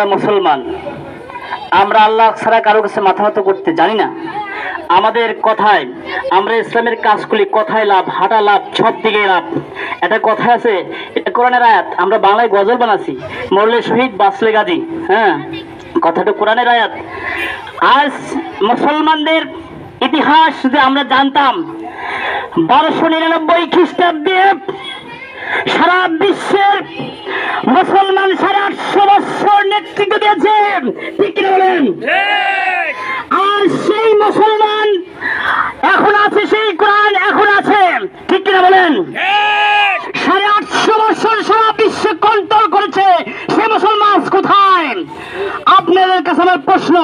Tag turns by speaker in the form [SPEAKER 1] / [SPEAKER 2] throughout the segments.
[SPEAKER 1] আমরা মুসলমান, আমরা আল্লাহ ছাড়া কারও কাছে মাথা নত করতে জানি না। আমাদের কথায়, আমরা ইসলামের কাজগুলি কথায় লাভ, হাঁটা লাভ, সব দিকে লাভ। একটা কথা আছে, এটা কোরআনের আয়াত, আমরা বাংলায় গজল বানাচ্ছি, মরলে শহীদ, বাঁচলে গাজী হ্যাঁ? কথাটা কোরআনের আয়াত। আজ মুসলমানদের ইতিহাস যদি আমরা জানতাম, বারোশো নিরানব্বই খ্রিস্টাব্দে সারা বিশ্বের বলেন আর সেই মুসলমান এখন আছে, সেই কোরআন এখন আছে। ঠিক কিনা বলেন? সাড়ে আটশো বছর সারা বিশ্বে কন্ট্রোল করেছে, সে মুসলমান কোথায়? আপনাদের কাছে আমার প্রশ্ন,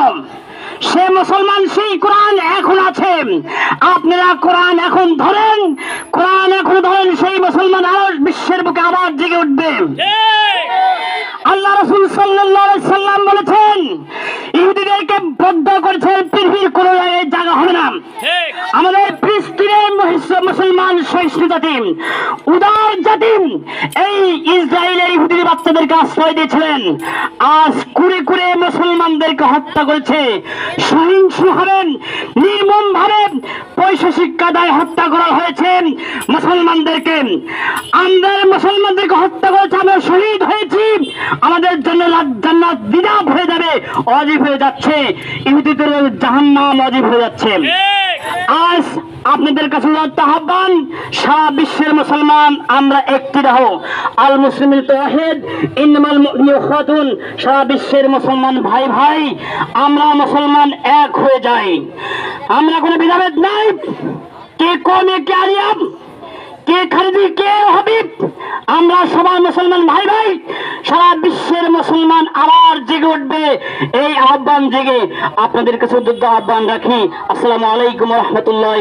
[SPEAKER 1] সে মুসলমান সেই কোরআন এখন আছে? আপনারা কোরআন এখন ধরেন? কোরআন এখন ধরেন, সেই মুসলমান আরও বিশ্বের বুকে আবার জেগে উঠবে। আল্লাহ রসুল সাল্লাম বলেছেন ইহুদিদেরকে করেছেন পৃথিবীর কোনো জায়গা হবে না। আমাদের ফিলিস্তিনের মুসলমান সহিষ্ণু জাতি উদার জাতি এই ইসরায়েলের ইহুদি বাচ্চাদেরকে আশ্রয় দিয়েছিলেন। আজ কুড়ে কুড়ে মুসলমানদেরকে হত্যা করেছে। সহিংস হবেন নির্মম ভাবে পৈশাচিক কাদায় হত্যা করা হয়েছে মুসলমানদেরকে। আমরা মুসলমানদেরকে হত্যা করেছে আমরা শহীদ হয়েছি আমাদের জন্য লাজ- জান্নাত বিদাব হয়ে যাবে অজীব হয়ে যাচ্ছে। ইহুদিদের জাহান্নাম অজীব হয়ে যাচ্ছে। আজ আপনাদের কাছে আহ্বান, সারা বিশ্বের মুসলমান, আমরা একটি রাহ আল মুসলিম তহেদ ইনমাল খাতুন সারা বিশ্বের মুসলমান ভাই ভাই, আমরা মুসলমান এক হয়ে যাই। আমরা কোনো ভেদাভেদ নাই। কে কমে কে আলিয়াম, কে খারিদি কে হাবিব, আমরা সবাই মুসলমান ভাই ভাই সারা বিশ্বের মুসলমান আবার উঠবে। এই আহ্বান জেগে আপনাদের কাছে উদ্যোগ আহ্বান রাখি। আসসালামু আলাইকুম রহমতুল্লাহ